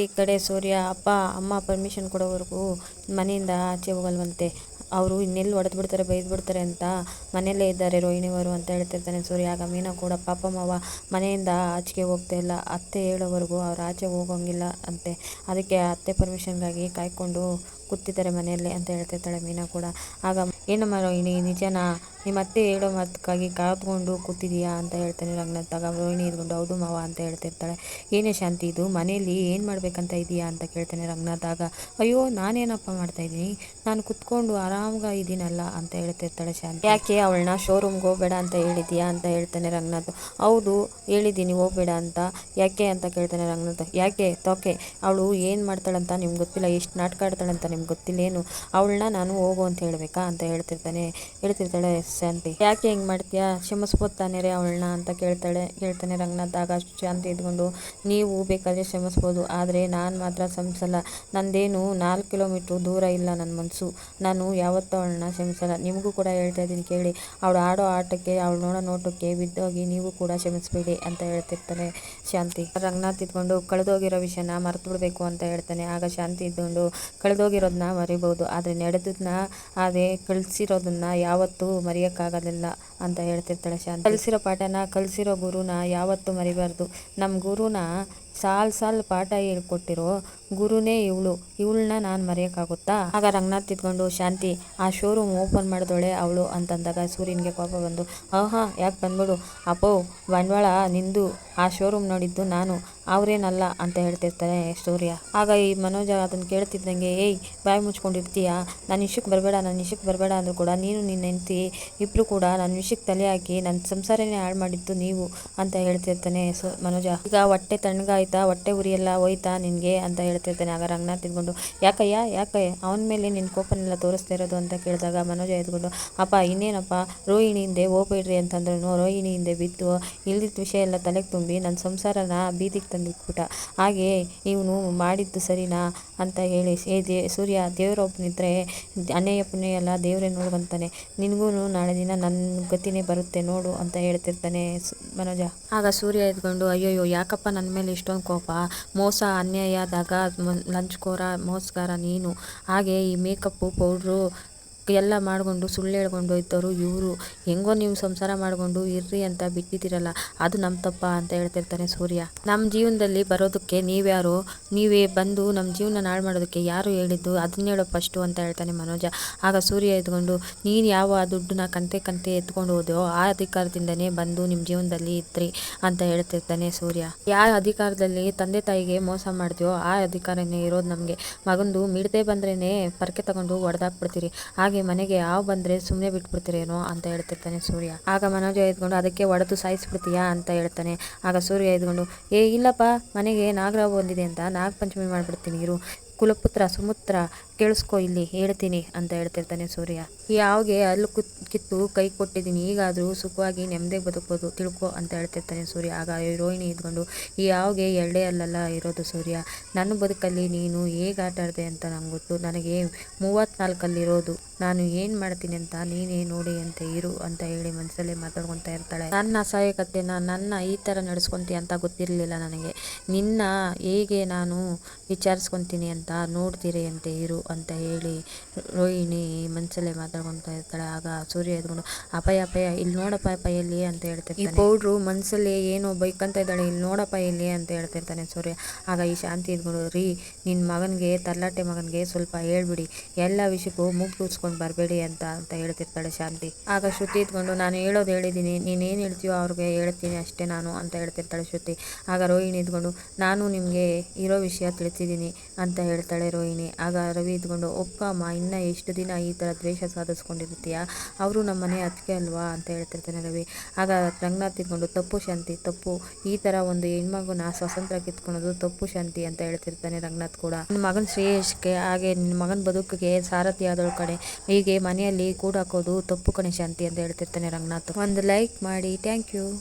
ಈ ಕಡೆ ಸೂರ್ಯ, ಅಪ್ಪ, ಅಮ್ಮ ಪರ್ಮಿಷನ್ ಕೊಡೋವರೆಗೂ ಮನೆಯಿಂದ ಆಚೆ ಹೋಗಲ್ವಂತೆ. ಅವರು ಇನ್ನೆಲ್ಲಿ ಹೊಡೆದು ಬಿಡ್ತಾರೆ ಬೈದು ಬಿಡ್ತಾರೆ ಅಂತ ಮನೆಯಲ್ಲೇ ಇದ್ದಾರೆ ರೋಹಿಣಿಯವರು ಅಂತ ಹೇಳ್ತಿರ್ತಾನೆ ಸೂರ್ಯ. ಆಗ ಮೀನಾ ಕೂಡ, ಪಾಪ ಮಾವ, ಮನೆಯಿಂದ ಆಚೆಗೆ ಹೋಗ್ತಾ ಇಲ್ಲ. ಅತ್ತೆ ಹೇಳೋವರೆಗೂ ಅವ್ರು ಆಚೆ ಹೋಗೋಂಗಿಲ್ಲ ಅಂತೆ. ಅದಕ್ಕೆ ಅತ್ತೆ ಪರ್ಮಿಷನ್ಗಾಗಿ ಕಾಯ್ಕೊಂಡು ಕೂತಿದ್ದಾರೆ ಮನೆಯಲ್ಲೇ ಅಂತ ಹೇಳ್ತಿರ್ತಾಳೆ ಮೀನಾ ಕೂಡ. ಆಗ, ಏನಮ್ಮ ರೋಹಿಣಿ, ನಿಜನಾ? ನಿಮ್ಮ ಅತ್ತೆ ಹೇಳೋ ಮಾತಕ್ಕಾಗಿ ಕಾದ್ಕೊಂಡು ಕೂತಿದೀಯಾ ಅಂತ ಹೇಳ್ತಾನೆ ಲಗ್ನ ತಗ. ರೋಹಿಣಿ ಇದ್ಕೊಂಡು, ಹೌದು ಮಾವ ಅಂತ ಹೇಳ್ತಿರ್ತಾಳೆ. ಏನೇ ಶಾಂತಿ ಇದು, ಮನೆಯಲ್ಲಿ ಏನು ಮಾಡಬೇಕಂತ ಇದೆಯಾ ಅಂತ ಕೇಳ್ತಾನೆ ರಂಗನಾಥಾಗ ಅಯ್ಯೋ, ನಾನೇನಪ್ಪ ಮಾಡ್ತಾ ಇದ್ದೀನಿ? ನಾನು ಕುತ್ಕೊಂಡು ಆರಾಮಾಗ ಇದ್ದೀನಲ್ಲ ಅಂತ ಹೇಳ್ತಿರ್ತಾಳೆ ಶಾಂತಿ. ಯಾಕೆ ಅವಳನ್ನ ಶೋರೂಮ್ಗೆ ಹೋಗ್ಬೇಡ ಅಂತ ಹೇಳಿದೀಯಾ ಅಂತ ಹೇಳ್ತಾನೆ ರಂಗನಾಥ್ ಹೌದು, ಹೇಳಿದ್ದೀನಿ, ಹೋಗ್ಬೇಡ ಅಂತ. ಯಾಕೆ ಅಂತ ಕೇಳ್ತಾನೆ ರಂಗನಾಥ್ ಯಾಕೆ? ತೋಕೆ. ಅವಳು ಏನು ಮಾಡ್ತಾಳಂತ ನಿಮ್ಗೆ ಗೊತ್ತಿಲ್ಲ. ಎಷ್ಟು ನಾಟಕ ಆಡ್ತಾಳಂತ ನಿಮ್ಗೆ ಗೊತ್ತಿಲ್ಲೇನು. ಅವಳನ್ನ ನಾನು ಹೋಗು ಅಂತ ಹೇಳಬೇಕಾ? ಅಂತ ಹೇಳ್ತಿರ್ತಾನೆ. ಹೇಳ್ತಿರ್ತಾಳೆ ಶಾಂತಿ ಯಾಕೆ ಹೆಂಗೆ ಮಾಡ್ತೀಯಾ? ಕ್ಷಮಿಸ್ಬೋದು ತಾನೇ ರೀ ಅವಳನ್ನ ಅಂತ ಕೇಳ್ತಾಳೆ. ಕೇಳ್ತಾನೆ, ರಂಗನಾಥ್ ಆಗ ಶಾಂತಿ ಇದ್ಕೊಂಡು ನೀವು ಬೇಕಾದರೆ ಕ್ಷಮಿಸ್ಬೋದು. ಆದರೆ ನಾನು ಮಾತ್ರ ಕ್ಷಮಿಸಲ್ಲ. ನಂದೇನು ನಾಲ್ಕು ಕಿಲೋಮೀಟ್ರ್ ದೂರ ಇಲ್ಲ ನನ್ನ ಮನಸ್ಸು ನಾನು ಯಾವತ್ತೂ ಅವಳನ್ನ ಕ್ಷಮಿಸಲ್ಲ. ನಿಮಗೂ ಕೂಡ ಹೇಳ್ತಾ ಇದ್ದೀನಿ ಕೇಳಿ. ಅವಳು ಆಡೋ ಆಟಕ್ಕೆ, ಅವಳು ನೋಡೋ ನೋಟಕ್ಕೆ ಬಿದ್ದೋಗಿ ನೀವು ಕೂಡ ಕ್ಷಮಿಸ್ಬೇಡಿ ಅಂತ ಹೇಳ್ತಿರ್ತಾನೆ ಶಾಂತಿ. ರಂಗನಾಥ್ ಇದ್ಕೊಂಡು ಕಳೆದೋಗಿರೋ ವಿಷಯನ ಮರೆತು ಬಿಡಬೇಕು ಅಂತ ಹೇಳ್ತಾನೆ. ಆಗ ಶಾಂತಿ ಇದ್ಕೊಂಡು ಕಳೆದೋಗಿರೋದನ್ನ ಮರಿಬೋದು. ಆದರೆ ನಡೆದನ್ನ ಅದೇ ಕಳಿಸಿರೋದನ್ನ ಯಾವತ್ತೂ ಮರೆಯೋಕ್ಕಾಗೋದಿಲ್ಲ ಅಂತ ಹೇಳ್ತಿರ್ತಾಳೆ ಶಾಂತಿ. ಕಲಿಸಿರೋ ಪಾಠನ ಕಲಿಸಿರೋ ಗುರುನ ಯಾವತ್ತೂ ಮರಿಬಾರ್ದು. ನಮ್ಮ ಗುರುನ ಸಾಲ್ ಸಾಲ್ ಪಾಠ ಹೇಳ್ಕೊಟ್ಟಿರೋ ಗುರುನೇ ಇವಳು. ಇವಳನ್ನ ನಾನು ಮರೆಯೋಕ್ಕಾಗುತ್ತಾ? ಆಗ ರಂಗನಾಥ್ ತಿದ್ಕೊಂಡು, ಶಾಂತಿ, ಆ ಶೋರೂಮ್ ಓಪನ್ ಮಾಡಿದೋಳೆ ಅವಳು ಅಂತಂದಾಗ ಸೂರ್ಯನಿಗೆ ಕೋಪ ಬಂದು, ಆಹಾ, ಯಾಕೆ ಬಂದ್ಬಿಡು? ಅಪ್ಪೋ, ಬಂಡವಾಳ, ನಿಂದು ಆ ಶೋರೂಮ್ ನೋಡಿದ್ದು ನಾನು. ಅವರೇನಲ್ಲ ಅಂತ ಹೇಳ್ತಿರ್ತಾರೆ ಸೂರ್ಯ. ಆಗ ಈ ಮನೋಜ ಅದನ್ನು ಕೇಳ್ತಿದ್ದಂಗೆ, ಏಯ್, ಬಾಯಿ ಮುಚ್ಕೊಂಡಿರ್ತೀಯಾ? ನಾನು ಇಶಕ್ಕೆ ಬರಬೇಡ, ನಾನು ಇಶಕ್ಕೆ ಬರಬೇಡ ಅಂದರೂ ಕೂಡ ನೀನು ನಿನ್ನ ಹೆಂಡತಿ ಇಬ್ಬರು ಕೂಡ ನನ್ನ ವಿಷಯಕ್ಕೆ ತಲೆ ಹಾಕಿ ನನ್ನ ಸಂಸಾರನೇ ಹಾಳು ಮಾಡಿದ್ದು ನೀವು ಅಂತ ಹೇಳ್ತಿರ್ತಾನೆ ಸೊ, ಮನೋಜ. ಈಗ ಹೊಟ್ಟೆ ತಣ್ಣಗಾಯ್ತಾ? ಹೊಟ್ಟೆ ಉರಿಯೆಲ್ಲ ಹೋಯ್ತಾ ನಿನಗೆ? ಅಂತ ಹೇಳ್ತಿರ್ತಾನೆ ಆಗ ರಂಗನಾಥ್ ಇದ್ಕೊಂಡು ಯಾಕಯ್ಯ ಯಾಕಯ್ಯ? ಅವನ ಮೇಲೆ ನಿನ್ನ ಕೋಪನೆಲ್ಲ ತೋರಿಸ್ತಾ ಇರೋದು? ಅಂತ ಕೇಳಿದಾಗ ಮನೋಜ ಎದ್ಕೊಂಡು. ಅಪ್ಪ, ಇನ್ನೇನಪ್ಪ? ರೋಹಿಣಿ ಹಿಂದೆ ಹೋಗ್ಬೇಡ್ರಿ ಅಂತಂದ್ರೂ ರೋಹಿಣಿ ಹಿಂದೆ ಬಿದ್ದು ಇಲ್ದಿದ್ದ ವಿಷಯ ಎಲ್ಲ ತಲೆಗೆ ತುಂಬಿ ನನ್ನ ಸಂಸಾರನ ಬೀದಿಗೆ ತಂದಿಟ್ಬಿಟ್ಟ. ಹಾಗೆ ಇವನು ಮಾಡಿದ್ದು ಸರಿನಾ? ಅಂತ ಹೇಳಿ ಏ ದೇ, ಸೂರ್ಯ ದೇವರೊಬ್ಬನಿದ್ರೆ ಅನ್ಯಾಯ ಪುಣ್ಯ ಎಲ್ಲ ದೇವರೇ ನೋಡ್ಕೊಂತಾನೆ. ನಿನಗೂ ನಾಳೆ ದಿನ ನನ್ನ ಗತಿನೇ ಬರುತ್ತೆ ನೋಡು ಅಂತ ಹೇಳ್ತಿರ್ತಾನೆ ಮನೋಜ. ಆಗ ಸೂರ್ಯ ಎದ್ಕೊಂಡು, ಅಯ್ಯೋಯ್ಯೋ, ಯಾಕಪ್ಪ ನನ್ನ ಮೇಲೆ ಇಷ್ಟೊಂದು ಕೋಪ? ಮೋಸ, ಅನ್ಯಾಯ, ದಗ ಲಂಚ್ಕೋರ, ಮೋಸಗಾರ ನೀನು. ಹಾಗೆ ಈ ಮೇಕಪ್ಪು, ಪೌಡ್ರು ಎಲ್ಲ ಮಾಡಿಕೊಂಡು ಸುಳ್ಳು ಹೇಳ್ಕೊಂಡು ಇದ್ದವರು ಇವರು. ಹೆಂಗೋ ನೀವು ಸಂಸಾರ ಮಾಡಿಕೊಂಡು ಇರ್ರಿ ಅಂತ ಬಿಟ್ಟಿದ್ದೀರಲ್ಲ, ಅದು ನಮ್ಮ ತಪ್ಪ ಅಂತ ಹೇಳ್ತಿರ್ತಾನೆ ಸೂರ್ಯ. ನಮ್ಮ ಜೀವನದಲ್ಲಿ ಬರೋದಕ್ಕೆ ನೀವ್ಯಾರು? ನೀವೇ ಬಂದು ನಮ್ಮ ಜೀವನ ಹಾಳು ಮಾಡೋದಕ್ಕೆ ಯಾರು ಹೇಳಿದ್ದು? ಅದನ್ನ ಹೇಳೋ ಫಸ್ಟು ಅಂತ ಹೇಳ್ತಾನೆ ಮನೋಜ. ಆಗ ಸೂರ್ಯ ಎದ್ಕೊಂಡು ನೀನು ಯಾವ ದುಡ್ಡನ್ನ ಕಂತೆ ಕಂತೆ ಎತ್ಕೊಂಡು ಹೋದೋ ಆ ಅಧಿಕಾರದಿಂದನೇ ಬಂದು ನಿಮ್ಮ ಜೀವನದಲ್ಲಿ ಇದ್ರಿ ಅಂತ ಹೇಳ್ತಿರ್ತಾನೆ ಸೂರ್ಯ. ಯಾವ ಅಧಿಕಾರದಲ್ಲಿ ತಂದೆ ತಾಯಿಗೆ ಮೋಸ ಮಾಡ್ತೀವೋ ಆ ಅಧಿಕಾರನೇ ಇರೋದು ನಮಗೆ. ಮಗಂದು ಮಿಡದೆ ಬಂದ್ರೇ ಪರಕೆ ತಗೊಂಡು ಹೊಡೆದಾಕ್ಬಿಡ್ತೀರಿ ಹಾಗೆ ಮನೆಗೆ ಯಾವ ಬಂದರೆ ಸುಮ್ಮನೆ ಬಿಟ್ಬಿಡ್ತೀರೇನೋ ಅಂತ ಹೇಳ್ತಿರ್ತಾನೆ ಸೂರ್ಯ. ಆಗ ಮನೋಜ ಎದ್ಕೊಂಡು, ಅದಕ್ಕೆ ಒಡೆದು ಸಾಯಿಸ್ಬಿಡ್ತೀಯಾ? ಅಂತ ಹೇಳ್ತಾನೆ. ಆಗ ಸೂರ್ಯ ಎದ್ಕೊಂಡು, ಏ, ಇಲ್ಲಪ್ಪ, ಮನೆಗೆ ನಾಗರಾವ್ ಬಂದಿದೆ ಅಂತ ನಾಗ ಪಂಚಮಿ ಮಾಡಿಬಿಡ್ತೀನಿ ಇರು. ಕುಲಪುತ್ರ, ಸುಮುತ್ರ ಕೇಳಿಸ್ಕೊ ಇಲ್ಲಿ, ಹೇಳ್ತೀನಿ, ಅಂತ ಹೇಳ್ತಿರ್ತಾನೆ ಸೂರ್ಯ. ಯಾವ್ಗೆ ಅಲ್ಲಿ ಕುತ್, ಕಿತ್ತು ಕೈ ಕೊಟ್ಟಿದ್ದೀನಿ. ಈಗಾದರೂ ಸುಖವಾಗಿ ನೆಮ್ಮದಿ ಬದುಕ್ಬೋದು, ತಿಳ್ಕೊ ಅಂತ ಹೇಳ್ತಿರ್ತಾನೆ ಸೂರ್ಯ. ಆಗ ರೋಹಿಣಿ ಇದ್ಕೊಂಡು ಈ ಯಾವ್ಗೆ ಎರಡೇ ಅಲ್ಲಲ್ಲ ಇರೋದು ಸೂರ್ಯ. ನನ್ನ ಬದುಕಲ್ಲಿ ನೀನು ಹೇಗೆ ಆಟ ಆಡಿದೆ ಅಂತ ನಂಗೆ ಗೊತ್ತು. ನನಗೆ ಮೂವತ್ತ್ನಾಲ್ಕಲ್ಲಿರೋದು. ನಾನು ಏನು ಮಾಡ್ತೀನಿ ಅಂತ ನೀನೇ ನೋಡಿ ಅಂತ ಇರು ಅಂತ ಹೇಳಿ ಮನಸ್ಸಲ್ಲೇ ಮಾತಾಡ್ಕೊತಾ ಇರ್ತಾಳೆ. ನನ್ನ ಅಸಹಾಯಕತೆನ ನನ್ನ ಈ ಥರ ನಡೆಸ್ಕೊಂತೀಯ ಅಂತ ಗೊತ್ತಿರಲಿಲ್ಲ ನನಗೆ. ನಿನ್ನ ಹೇಗೆ ನಾನು ವಿಚಾರಿಸ್ಕೊತೀನಿ ಅಂತ ನೋಡ್ತೀರಿ ಅಂತ ಇರು ಅಂತ ಹೇಳಿ ರೋಹಿಣಿ ಮನಸ್ಸಲ್ಲೇ ಮಾತಾಡ್ಕೊತಾ ಇರ್ತಾಳೆ. ಆಗ ಸೂರ್ಯ ಎದ್ಕೊಂಡು ಅಪಾಯ ಅಪಾಯ ಇಲ್ಲಿ ನೋಡಪ್ಪ ಅಪಾಯ ಇಲ್ಲಿ ಅಂತ ಹೇಳ್ತಾರೆ ಈ ಪೌಡ್ರು ಮನಸ್ಸಲ್ಲಿ ಏನೋ ಬೈಕಂತ ಇದ್ದಾಳೆ. ಇಲ್ಲಿ ನೋಡಪ್ಪ, ಇಲ್ಲಿ ಅಂತ ಹೇಳ್ತಿರ್ತಾನೆ ಸೂರ್ಯ. ಆಗ ಈ ಶಾಂತಿ ಇದ್ಕೊಂಡು ರೀ ನಿನ್ನ ಮಗನಿಗೆ, ತರ್ಲಾಟೆ ಮಗನಿಗೆ ಸ್ವಲ್ಪ ಹೇಳ್ಬಿಡಿ. ಎಲ್ಲ ವಿಷಯಕ್ಕೂ ಮೂಗು ತೂರ್ಸ್ಕೊಂಡು ಬರಬೇಡಿ ಅಂತ ಅಂತ ಹೇಳ್ತಿರ್ತಾಳೆ ಶಾಂತಿ. ಆಗ ಶ್ರುತಿ ಇದ್ಕೊಂಡು ನಾನು ಹೇಳೋದು ಹೇಳಿದ್ದೀನಿ ನೀನೇನು ಹೇಳ್ತೀಯೋ ಅವ್ರಿಗೆ ಹೇಳ್ತೀನಿ ಅಷ್ಟೇ ನಾನು, ಅಂತ ಹೇಳ್ತಿರ್ತಾಳೆ ಶ್ರುತಿ. ಆಗ ರೋಹಿಣಿ ಇದ್ಕೊಂಡು ನಾನು ನಿಮಗೆ ಇರೋ ವಿಷಯ ತಿಳಿಸಿದ್ದೀನಿ ಅಂತ ಹೇಳ್ತಾಳೆ ರೋಹಿಣಿ. ಆಗ ರವಿ ಇದ್ಕೊಂಡು ಒಪ್ಪಮ್ಮ ಇನ್ನು ಎಷ್ಟು ದಿನ ಈ ಥರ ದ್ವೇಷ ಸಾಧಿಸ್ಕೊಂಡಿರ್ತೀಯ? ಅವರು ನಮ್ಮ ಮನೆ ಅತ್ತಿಗೆ ಅಲ್ವಾ? ಅಂತ ಹೇಳ್ತಿರ್ತಾನೆ ರವಿ. ಆಗ ರಂಗನಾಥ್ ಇದ್ಕೊಂಡು, ತಪ್ಪು ಶಾಂತಿ, ತಪ್ಪು. ಈ ಥರ ಒಂದು ಹೆಣ್ಮಗುನ ಸ್ವಾತಂತ್ರ್ಯ ಕಿತ್ಕೊಳೋದು ತಪ್ಪು ಶಾಂತಿ ಅಂತ ಹೇಳ್ತಿರ್ತಾನೆ ರಂಗನಾಥ್ ಕೂಡ. ನನ್ನ ಮಗನ ಶ್ರೇಯಸ್ಗೆ, ಹಾಗೆ ನಿನ್ನ ಮಗನ ಬದುಕಿಗೆ ಸಾರಥಿ ಆದವಳ ಕಡೆ ಹೀಗೆ ಮನೆಯಲ್ಲಿ ಕೂಡಾಕೋದು ತಪ್ಪು ಕಣೆ ಶಾಂತಿ ಅಂತ ಹೇಳ್ತಿರ್ತಾನೆ ರಂಗನಾಥ್. ಒಂದು ಲೈಕ್ ಮಾಡಿ, ಥ್ಯಾಂಕ್ ಯು.